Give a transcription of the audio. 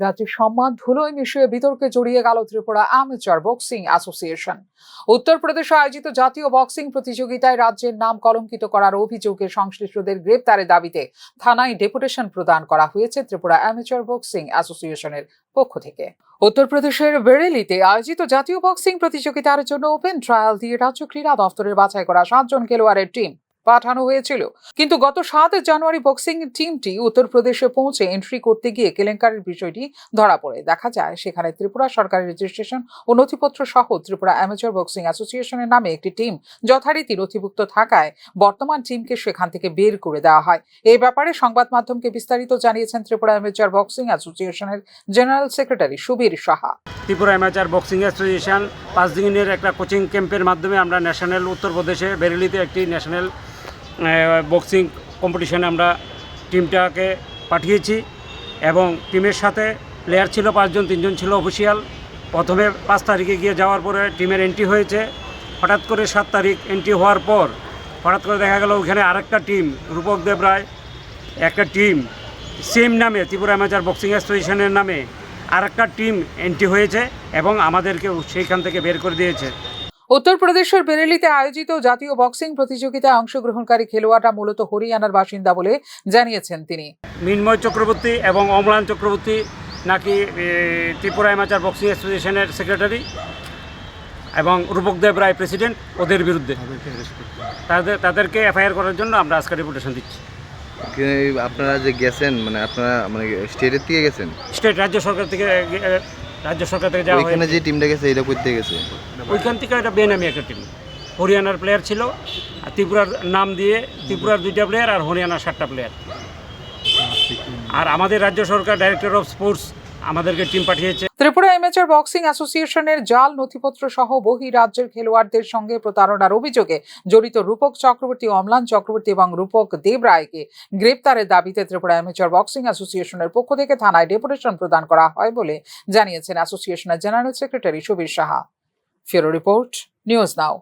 রাজ্যের সম্মান ধুলোয় মিশিয়ে বিতর্কে জড়িয়ে গেল ত্রিপুরা অ্যামেচার বক্সিং অ্যাসোসিয়েশন উত্তরপ্রদেশে আয়োজিত জাতীয় বক্সিং প্রতিযোগিতায় রাজ্যের নাম কলঙ্কিত করার অভিযোগে সংশ্লিষ্টদের গ্রেপ্তারের দাবিতে থানায় ডেপুটেশন প্রদান করা হয়েছে ত্রিপুরা অ্যামেচার বক্সিং অ্যাসোসিয়েশনের পক্ষ থেকে। উত্তরপ্রদেশের বেরেলিতে আয়োজিত জাতীয় বক্সিং প্রতিযোগিতার জন্য ওপেন ট্রায়াল দিয়ে রাজ্য ক্রীড়া দফতরের বাছাই করা সাতজন খেলোয়াড়ের টিম পাঠানো হয়েছিল। কিন্তু গত সাত জানুয়ারি বক্সিং টিমটি উত্তরপ্রদেশে পৌঁছে এন্ট্রি করতে গিয়ে কেলেঙ্কারির বিষয়টি ধরা পড়ে। দেখা যায়, সেখানে ত্রিপুরা সরকারের রেজিস্ট্রেশন ও নথিপত্র সহ ত্রিপুরা অ্যামেচার বক্সিং অ্যাসোসিয়েশনের নামে একটি টিম যথারীতি নথিভুক্ত থাকায় বর্তমান টিমকে সেখান থেকে বের করে দেওয়া হয়। এই ব্যাপারে সংবাদ মাধ্যমকে বিস্তারিত জানিয়েছেন ত্রিপুরা অ্যামেচার বক্সিং অ্যাসোসিয়েশনের general secretary Subir Saha. Tripura amateur boxing association পাঁচ দিনের একটা কোচিং ক্যাম্পের মাধ্যমে আমরা ন্যাশনাল উত্তরপ্রদেশে, বেরেলিতে একটি ন্যাশনাল বক্সিং কম্পিটিশনে আমরা টিমটাকে পাঠিয়েছি এবং টিমের সাথে প্লেয়ার ছিল পাঁচজন, তিনজন ছিল অফিসিয়াল প্রথমে পাঁচ তারিখে গিয়ে যাওয়ার পরে টিমের এন্ট্রি হয়েছে। হঠাৎ করে সাত তারিখ এন্ট্রি হওয়ার পর হঠাৎ করে দেখা গেল ওখানে আরেকটা টিম রূপক দেব রায়, একটা টিম সেম নামে ত্রিপুরা অ্যামাচার বক্সিং অ্যাসোসিয়েশনের নামে আরেকটা টিম এন্ট্রি হয়েছে এবং আমাদেরকে সেইখান থেকে বের করে দিয়েছে। উত্তরপ্রদেশের বেরেলিতে আয়োজিত জাতীয় বক্সিং প্রতিযোগিতায় অংশগ্রহণকারী খেলোয়াড়রা মূলত হরিয়ানার বাসিন্দা বলে জানিয়েছেন তিনি। মিন্ময় চক্রবর্তী এবং অমলান চক্রবর্তী নাকি ত্রিপুরা অ্যামাচার বক্সিং অ্যাসোসিয়েশনের সেক্রেটারি এবং রূপক দেব রায় প্রেসিডেন্ট ওদের বিরুদ্ধে। তাদের তাদেরকে এফআইআর করার জন্য আমরা আজকে রিপোর্টেশন দিচ্ছি। আপনারা যে গেছেন মানে আপনারা মানে স্টেটের থেকে গেছেন? স্টেট রাজ্য সরকার থেকে রাজ্য সরকার থেকে যাওয়া ওইখানে যে টিমটা গেছে এটা করতে গেছে? ওইখান থেকে একটা বেনামি একটা টিম হরিয়ানার প্লেয়ার ছিল আর ত্রিপুরার নাম দিয়ে ত্রিপুরার দুইটা প্লেয়ার আর হরিয়ানার সাতটা প্লেয়ার আর আমাদের রাজ্য সরকার ডাইরেক্টর অফ স্পোর্টস আমাদেরকে টিম পাঠিয়েছে। ত্রিপুরা এমেচার বক্সিং অ্যাসোসিয়েশনের জাল, নথিপত্র সহ বহি রাজ্যের খেলোয়াড়দের সঙ্গে প্রতারণার অভিযোগে জড়িত রূপক চক্রবর্তী, অমলান চক্রবর্তী এবং রূপক দেব রায়কে গ্রেপ্তারের দাবিতে ত্রিপুরা এমেচার বক্সিং অ্যাসোসিয়েশনের পক্ষ থেকে থানায় ডেপুটেশন প্রদান করা হয় বলে জানিয়েছেন অ্যাসোসিয়েশনের জেনারেল সেক্রেটারি সুবীর সাহা। ফিরো রিপোর্ট, নিউজ নাও।